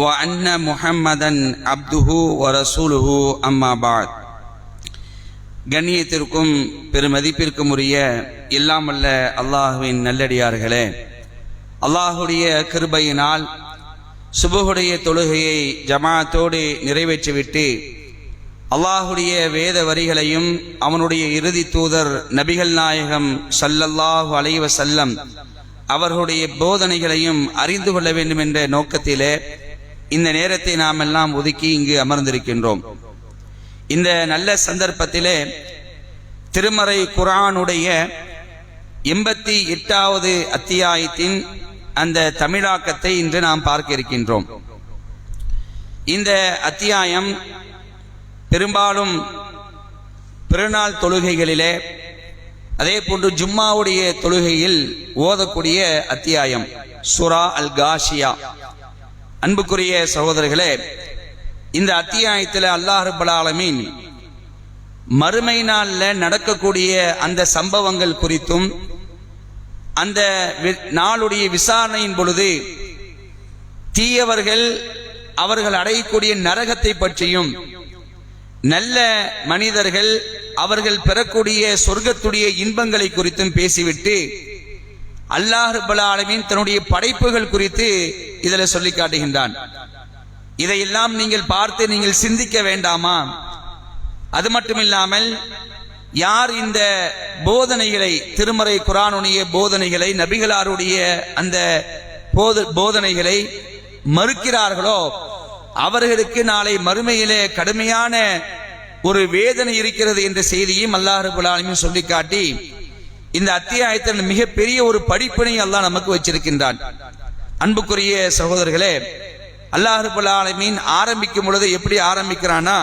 وأن محمدا عبده ورسوله أما بعد கண்ணியத்திற்கும் பெருமதிப்பிற்கும் உரிய இல்லாமல்ல அல்லாஹுவின் நல்லடியார்களே அல்லாஹுடைய கிருபையினால் சுபுகுடைய தொழுகையை ஜமாத்தோடு நிறைவேற்றிவிட்டு அல்லாஹுடைய வேத வரிகளையும் அவனுடைய இறுதி தூதர் நபிகள் நாயகம் ஸல்லல்லாஹு அலைஹி வஸல்லம் அவர்களுடைய போதனைகளையும் அறிந்து கொள்ள வேண்டும் என்ற நோக்கத்திலே இந்த நேரத்தை நாம் எல்லாம் ஒதுக்கி இங்கு அமர்ந்திருக்கின்றோம். இந்த நல்ல சந்தர்ப்பத்திலே திருமறை குரானுடைய எண்பத்தி எட்டாவது அத்தியாயத்தின் அந்த தமிழாக்கத்தை இன்று நாம் பார்க்க இருக்கின்றோம். இந்த அத்தியாயம் பெரும்பாலும் பிறநாள் தொழுகைகளிலே அதே போன்று ஜும்மாவுடைய தொழுகையில் ஓதக்கூடிய அத்தியாயம் சுரா அல் காஷியா அன்புக்குரிய சகோதரர்களே இந்த அத்தியாயத்தில் அல்லாஹ் ரப்பல் ஆலமீன் மறுமை நாளில் நடக்கக்கூடிய அந்த சம்பவங்கள் குறித்தும் அந்த வி- நாளுடைய விசாரணையின் பொழுது தீயவர்கள் அவர்கள் அடையக்கூடிய நரகத்தை பற்றியும் நல்ல மனிதர்கள் அவர்கள் பெறக்கூடிய சொர்க்கத்துடைய இன்பங்களை குறித்தும் பேசிவிட்டு அல்லாஹ் ரப்பல் தன்னுடைய படைப்புகள் குறித்து இதில் சொல்லி காட்டுகின்றான். இதையெல்லாம் நீங்கள் பார்த்து நீங்கள் சிந்திக்க வேண்டாமா? அது மட்டுமில்லாமல் யார் இந்த போதனைகளை திருமறை குரானுடைய போதனைகளை நபிகளாருடைய அந்த போத போதனைகளை மறுக்கிறார்களோ அவர்களுக்கு நாளை மறுமையிலே கடுமையான ஒரு வேதனை இருக்கிறது என்ற செய்தியும் அல்லாஹ் ரபுல் சொல்லி காட்டி இந்த அத்தியாயத்தில் மிகப்பெரிய ஒரு படிப்பினை அல்லாஹ் நமக்கு வச்சிருக்கின்றான். அன்புக்குரிய சகோதரர்களே அல்லாஹ் ஆலமீன் ஆரம்பிக்கும் பொழுது எப்படி ஆரம்பிக்கிறானா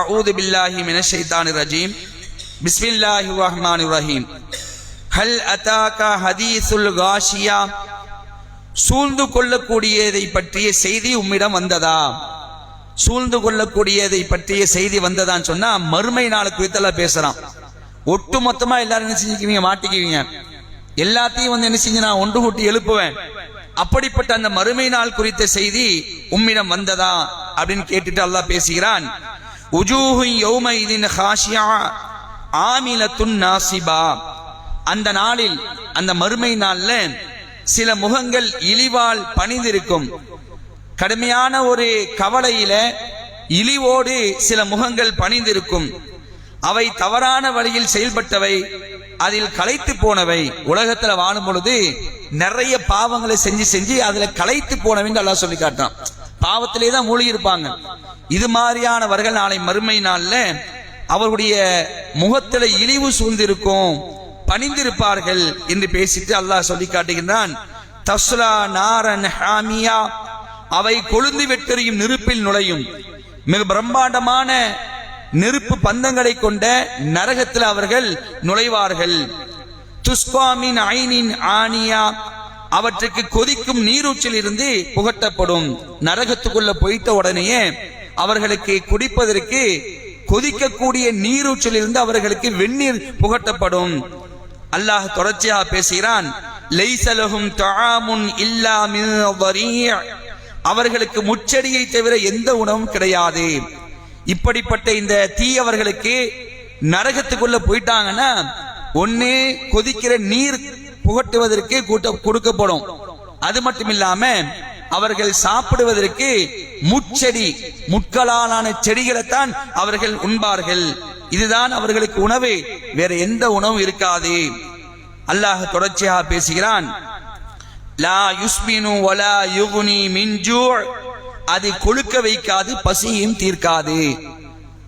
அவுது பில்லாஹி மினஷ் ஷைத்தானிர் ரஜீம் பிஸ்மில்லாஹி ரஹ்மான் ரஹீம் ஹல் அதாகா ஹதீசுல் காஷியா சூழ்ந்து கொள்ளக்கூடியதை பற்றிய செய்தி உம்மிடம் வந்ததா? சூழ்ந்து கொள்ளக்கூடியதை பற்றிய செய்தி வந்ததான்னு சொன்னா மறுமை நாள் குறித்தெல்லாம் பேசுறான். ஒட்டு மொத்தமா எல்லாரும் என்ன செஞ்சுக்குவீங்க? மாட்டிக்குவீங்க. எல்லாத்தையும் வந்து என்ன செஞ்சு நான் ஒன்று கூட்டி எழுப்புவேன். அப்படிப்பட்ட அந்த மறுமை நாள் குறித்த செய்தி உம்மிடம் வந்ததா அப்படின்னு கேட்டுட்டு அல்லாஹ் பேசுகிறான். உஜூஹு யௌம ஹாஷியா ஆமிலத்துன் நாசிபா. அந்த நாளில் அந்த மறுமை நாள்ல சில முகங்கள் இழிவால் பணிந்திருக்கும். கடுமையான ஒரு கவலையில இழிவோடு சில முகங்கள் பணிந்திருக்கும். அவை தவறான வழியில் செயல்பட்டவை அதில் களைத்து போனவை. உலகத்துல வாழும் பொழுது நிறைய பாவங்களை செஞ்சு செஞ்சு அதுல களைத்து போனவைன்னு அல்லாஹ் சொல்லி காட்டான் பாவத்திலே தான் மூழ்கி இருப்பாங்க. இது மாதிரியானவர்கள் நாளை மறுமை நாள்ல அவருடைய முகத்துல இழிவு சூழ்ந்திருக்கும் பணிந்திருப்பார்கள் என்று பேசிட்டு அல்லாஹ் சொல்லி காட்டுகின்றான். தஸ்லா நாரன் ஹாமியா. அவை கொழுந்து வெட்டெறியும் நெருப்பில் நுழையும். மிக பிரம்மாண்டமான நெருப்பு பந்தங்களை கொண்ட நரகத்தில் அவர்கள் நுழைவார்கள். துஸ்காமின் ஐனின் ஆனியா அவற்றுக்கு கொதிக்கும் நீரூற்றில் இருந்து புகட்டப்படும். நரகத்துக்குள்ள போய்த்த உடனேயே அவர்களுக்கு குடிப்பதற்கு கொதிக்கக்கூடிய நீரூற்றில் இருந்து அவர்களுக்கு வெந்நீர் புகட்டப்படும். அல்லாஹ் தொடர்ச்சியாக பேசுகிறான் லைசலகும் தாமுன் இல்லா அவர்களுக்கு முச்சடியை தவிர எந்த உணவும் கிடையாது. இப்படிப்பட்ட இந்த தீயவர்களுக்கு நரகத்துக்குள்ள போயிட்டாங்கன்னா ஒன்னு கொதிக்கிற நீர் புகட்டுவதற்கு கூட்ட கொடுக்கப்படும். அது மட்டும் இல்லாம அவர்கள் சாப்பிடுவதற்கு முச்செடி முட்களாலான செடிகளைத்தான் அவர்கள் உண்பார்கள். இதுதான் அவர்களுக்கு உணவு. வேற எந்த உணவும் இருக்காது. அல்லாஹ் தொடர்ச்சியாக பேசுகிறான். லா யுஸ்மினு வலா யுகுனி மின் அதை கொழுக்க வைக்காது பசியையும் தீர்க்காது.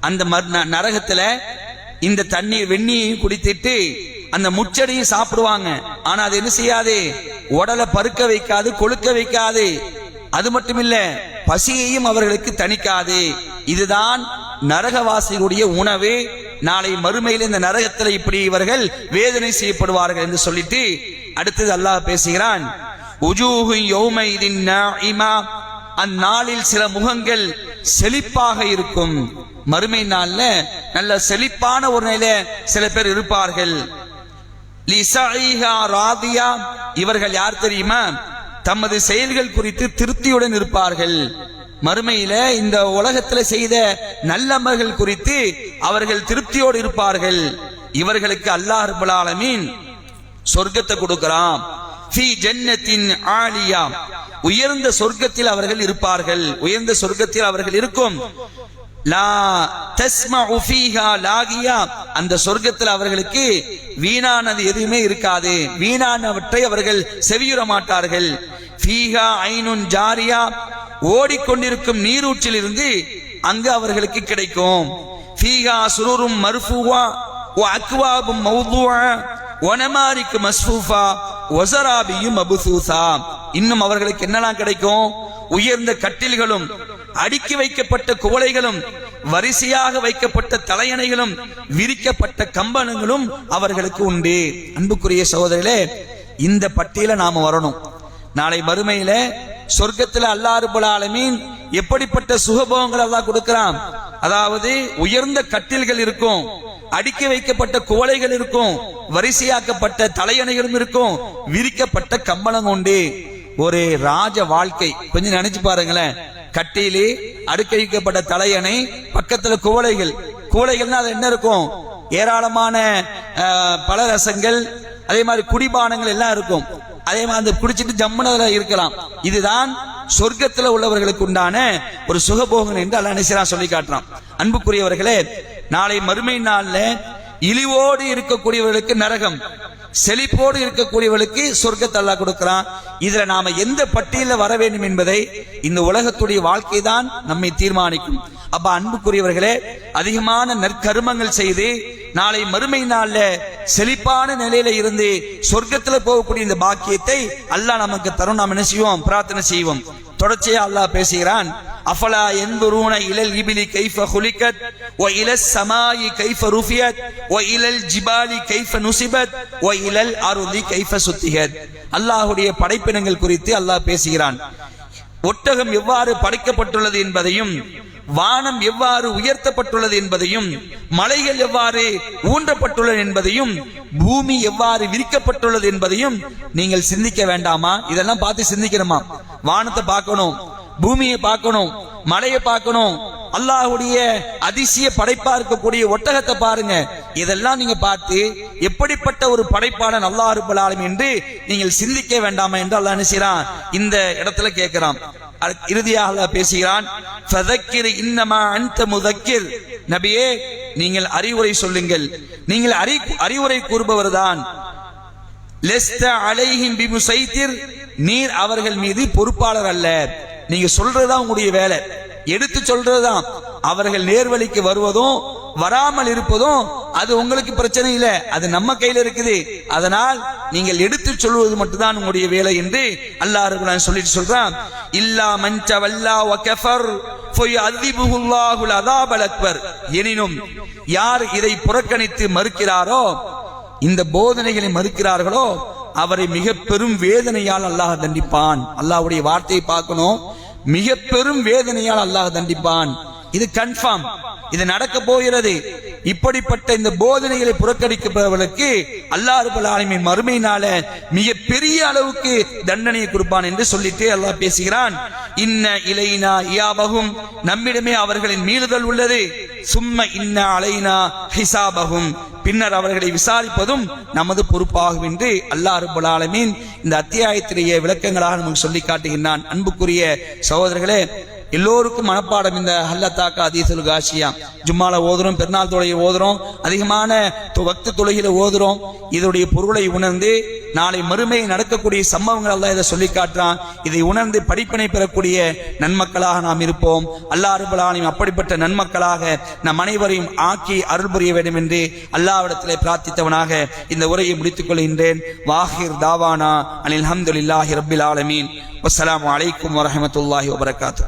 அந்த மர்- ந- நரகத்துல இந்த தண்ணீர் வெந்நீரையும் குடித்திட்டு அந்த முச்சடியும் சாப்பிடுவாங்க. ஆனா அது என்ன செய்யாது? உடலை பருக்க வைக்காது கொழுக்க வைக்காது. அது மட்டுமில்ல பசியையும் அவர்களுக்கு தணிக்காது. இதுதான் நரகவாசிகளுடைய உணவு. நாளை மறுமையில் இந்த நரகத்தில் இப்படி இவர்கள் வேதனை செய்யப்படுவார்கள் என்று சொல்லிட்டு அடுத்தது அல்லாஹ் பேசுகிறான். உஜூஹு யோமைதின் நாஇமா அந்நாளில் சில முகங்கள் செழிப்பாக இருக்கும். மறுமை நாள்ல நல்ல செழிப்பான ஒரு நிலையில சில பேர் இருப்பார்கள். ராதியா இவர்கள் யார் தெரியுமா? தமது செயல்கள் குறித்து திருப்தியுடன் இருப்பார்கள். மறுமையில இந்த உலகத்துல செய்த நல்லமர்கள் குறித்து அவர்கள் திருப்தியோடு இருப்பார்கள். இவர்களுக்கு அல்லாஹ் ரப்பல் ஆலமீன் சொர்க்கத்தை கொடுக்கிறான். ஆலியா. உயர்ந்த சொர்க்கத்தில் அவர்கள் இருப்பார்கள். உயர்ந்த சொர்க்கத்தில் அவர்கள் இருக்கும். லா லாகியா. அந்த சொர்க்கத்தில் அவர்களுக்கு வீணானது எதுவுமே இருக்காது. வீணானவற்றை அவர்கள் செவியுற மாட்டார்கள். ஃபீஹா ஐனுன் ஜாரியா. ஓடிக்கொண்டிருக்கும் நீரூற்றில் இருந்து அங்கு அவர்களுக்கு கிடைக்கும். ஃபீஹா சுரூரும் மர்ஃபூவா. ஓ அக்வாபும் மௌதுவா. ஒனமாரிக்கு மஸ்ஃபூஃபா. ஒசராபியும் அபுசூசா இன்னும் அவர்களுக்கு என்னெல்லாம் கிடைக்கும்? உயர்ந்த கட்டில்களும் அடுக்கி வைக்கப்பட்ட குவளைகளும் வரிசையாக வைக்கப்பட்ட தலையணைகளும் விரிக்கப்பட்ட கம்பனங்களும் அவர்களுக்கு உண்டு. அன்புக்குரிய சகோதரிகளே இந்த பட்டியல நாம வரணும். நாளை மறுமையில சொர்க்கத்துல அல்லாஹ் ஆலமீன் எப்படிப்பட்ட சுகபோகங்கள் எல்லாம் கொடுக்கிறான்? அதாவது உயர்ந்த கட்டில்கள் இருக்கும். அடுக்கி வைக்கப்பட்ட குவளைகள் இருக்கும் வரிசையாக்கப்பட்ட தலையணைகளும் இருக்கும் விரிக்கப்பட்ட கம்பளம் உண்டு. ஒரு ராஜ வாழ்க்கை. கொஞ்சம் நினைச்சு பாருங்களேன். கட்டியிலே அடுக்கி வைக்கப்பட்ட தலையணை பக்கத்துல குவளைகள். குவளைகள்னா அது என்ன இருக்கும்? ஏராளமான பல ரசங்கள் அதே மாதிரி குடிபானங்கள் எல்லாம் இருக்கும். அதே மாதிரி அந்த குடிச்சிட்டு ஜம்முனதுல இருக்கலாம். இதுதான் சொர்க்கத்துல உள்ளவர்களுக்கு உண்டான ஒரு சுகபோகன் என்று அல்ல நினைச்சான் சொல்லி காட்டுறான். அன்புக்குரியவர்களே நாளை மறுமை நாள்ல இழிவோடு இருக்கக்கூடியவர்களுக்கு நரகம் செழிப்போடு இருக்கக்கூடியவர்களுக்கு சொர்க்கத்தை அல்லாஹ் கொடுக்கிறான். இதுல நாம எந்த பட்டியல வர வேண்டும் என்பதை இந்த உலகத்துடைய வாழ்க்கை தான் நம்மை தீர்மானிக்கும். அப்ப அன்புக்குரியவர்களே அதிகமான நற்கருமங்கள் செய்து நாளை மறுமை நாள்ல செழிப்பான நிலையில இருந்து சொர்க்கத்துல போகக்கூடிய இந்த பாக்கியத்தை அல்லாஹ் நமக்கு தரும். நாம் என்ன செய்வோம்? பிரார்த்தனை செய்வோம். தொடர்ச்சியா அல்லாஹ் பேசுகிறான். அஃபலா என்துரூன இலல் இபிலி கைஃப ஹுலிகத் ஒ இலஸ் சமாயி கைஃப ருஃபியத் ஒ இலல் ஜிபாலி கைஃப நுசிபத் ஒ இலல் அருதி கைஃப சுத்திகத் அல்லாஹுடைய படைப்பினங்கள் குறித்து அல்லாஹ் பேசுகிறான். ஒட்டகம் எவ்வாறு படைக்கப்பட்டுள்ளது என்பதையும் வானம் எவ்வாறு உயர்த்தப்பட்டுள்ளது என்பதையும் மலைகள் எவ்வாறு ஊன்றப்பட்டுள்ளது என்பதையும் பூமி எவ்வாறு விரிக்கப்பட்டுள்ளது என்பதையும் நீங்கள் சிந்திக்க வேண்டாமா? இதெல்லாம் பார்த்து சிந்திக்கணுமா? வானத்தை பார்க்கணும். பூமியை பார்க்கணும் மலையை பார்க்கணும் அல்லாஹுடைய அதிசய படைப்பா இருக்கக்கூடிய ஒட்டகத்தை பாருங்க. இதெல்லாம் நீங்க பார்த்து எப்படிப்பட்ட ஒரு படைப்பாளன் அல்லாஹ் இருப்பலாலும் என்று நீங்கள் சிந்திக்க வேண்டாமா என்று அல்லாஹ் நினைச்சான் இந்த இடத்துல கேட்கிறான். இறுதியாக பேசுகிறான் இன்னமா அந்த முதக்கிர். நபியே நீங்கள் அறிவுரை சொல்லுங்கள். நீங்கள் அறி அறிவுரை கூறுபவர்தான் லெஸ்த அலைஹிம் பிமுசைத்திர் நீர் அவர்கள் மீது பொறுப்பாளர் அல்ல. நீங்க சொல்றதுதான் உங்களுடைய வேலை. எடுத்து சொல்றதுதான். அவர்கள் நேர்வழிக்கு வருவதும் வராமல் இருப்பதும் அது உங்களுக்கு பிரச்சனை இல்லை. அது நம்ம கையில இருக்குது. அதனால் நீங்கள் எடுத்து சொல்வது மட்டும்தான் உங்களுடைய வேலை என்று அல்லாஹ் நான் சொல்லிட்டு சொல்றான். இல்லா மஞ்ச வல்லா வ கஃபர் ஃபயுஅதிபுல்லாஹுல் அதாபல் அக்பர். எனினும் யார் இதை புறக்கணித்து மறுக்கிறாரோ இந்த போதனைகளை மறுக்கிறார்களோ அவரை மிக பெரும் வேதனையால் அல்லாஹ் தண்டிப்பான். அல்லாஹ்வுடைய வார்த்தையை பார்க்கணும். மிக பெரும் வேதனையால் அல்லாஹ் தண்டிப்பான். இது கன்ஃபார்ம் இது நடக்க போகிறது. இப்படிப்பட்ட இந்த போதனைகளை புறக்கணிக்கப்படுவதற்கு அல்லாஹ் ரபுல் ஆலமீன் மறுமையினால மிக பெரிய அளவுக்கு தண்டனையை கொடுப்பான் என்று சொல்லிட்டு அல்லாஹ் பேசுகிறான். இன்ன இலைனா இயாபகும். நம்மிடமே அவர்களின் மீளுதல் உள்ளது. சும்ம இன்ன அலைனா ஹிசாபகும் பின்னர் அவர்களை விசாரிப்பதும் நமது பொறுப்பாகும் என்று அல்லாஹ் ரபுல் இந்த அத்தியாயத்திலேயே விளக்கங்களாக நமக்கு சொல்லி காட்டுகின்றான். அன்புக்குரிய சகோதரர்களே எல்லோருக்கும் மனப்பாடம். இந்த ஹல்லத்தாக்கா அதீசுல் காஷியா. ஜும்மால ஓதுறோம் பெருநாள் தொலையை ஓதுறோம் அதிகமான து- வக்து ஓதுறோம். இதோடைய பொருளை உணர்ந்து நாளை மறுமை நடக்கக்கூடிய சம்பவங்கள் எல்லாம் இதை சொல்லி காட்டுறான். இதை உணர்ந்து படிப்பினை பெறக்கூடிய நன்மக்களாக நாம் இருப்போம். அல்லாஹ் அருபலானையும் அப்படிப்பட்ட நன்மக்களாக நம் அனைவரையும் ஆக்கி அருள் புரிய வேண்டும் என்று அல்லாவிடத்திலே பிரார்த்தித்தவனாக இந்த உரையை முடித்துக் கொள்கின்றேன். வாஹிர் தாவானா அனில் ஹம்துலில்லாஹி ரபில் ஆலமீன். வஸ்ஸலாமு அலைக்கும் வரமத்துல்லாஹி வபரகாத்து.